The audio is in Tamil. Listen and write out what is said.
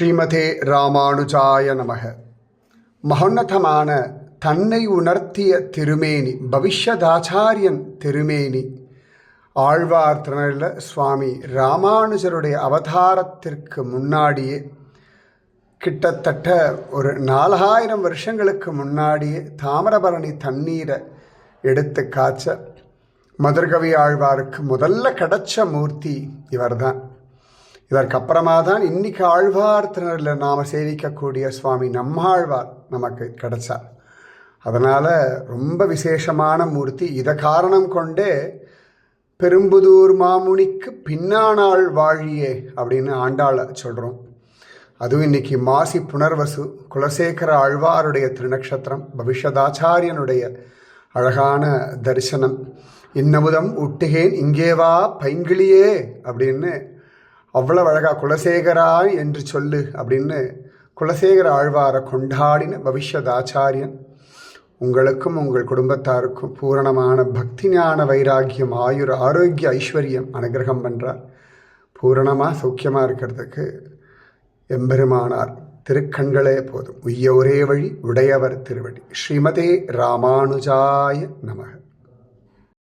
ஸ்ரீமதே ராமானுஜாய நமக. மகோன்னதமான தன்னை உணர்த்திய திருமேனி பவிஷ்யதாச்சாரியன் திருமேனி ஆழ்வார் திருநெல்ல சுவாமி ராமானுஜருடைய அவதாரத்திற்கு முன்னாடியே கிட்டத்தட்ட ஒரு நாலாயிரம் வருஷங்களுக்கு முன்னாடியே தாமிரபரணி தண்ணீரை எடுத்து காய்ச்ச மதுர்கவி ஆழ்வாருக்கு முதல்ல கிடைச்ச மூர்த்தி இவர்தான். இதற்கப்புறமா தான் இன்னைக்கு ஆழ்வார் திருநரில் நாம் சேவிக்கக்கூடிய சுவாமி நம்மாழ்வார் நமக்கு கிடைச்சார். அதனால் ரொம்ப விசேஷமான மூர்த்தி. இதை காரணம் கொண்டே பெரும்புதூர் மாமுனிக்கு பின்னானாள் வாழியே அப்படின்னு ஆண்டாளை சொல்கிறோம் அதுவும் இன்னைக்கு மாசி புனர்வசு குலசேகர ஆழ்வாருடைய திருநக்ஷத்திரம் பவிஷதாச்சாரியனுடைய அழகான தரிசனம். இன்னமுதம் உட்டுகேன் இங்கே வா பைங்கிளியே அப்படின்னு அவ்வளவு அழகா குலசேகராய் என்று சொல்லு அப்படின்னு குலசேகர ஆழ்வாரை கொண்டாடின பவிஷ்யதாச்சாரியன். உங்களுக்கும் உங்கள் குடும்பத்தாருக்கும் பூரணமான பக்தி ஞான வைராக்கியம் ஆயுர் ஆரோக்கிய ஐஸ்வர்யம் அனுகிரகம் பண்ணுறார் பூரணமாக சௌக்கியமாக இருக்கிறதுக்கு எம்பெருமானார் திருக்கண்களே போதும். உய்ய ஒரே வழி உடையவர் திருவடி. ஸ்ரீமதே ராமானுஜாய நமக.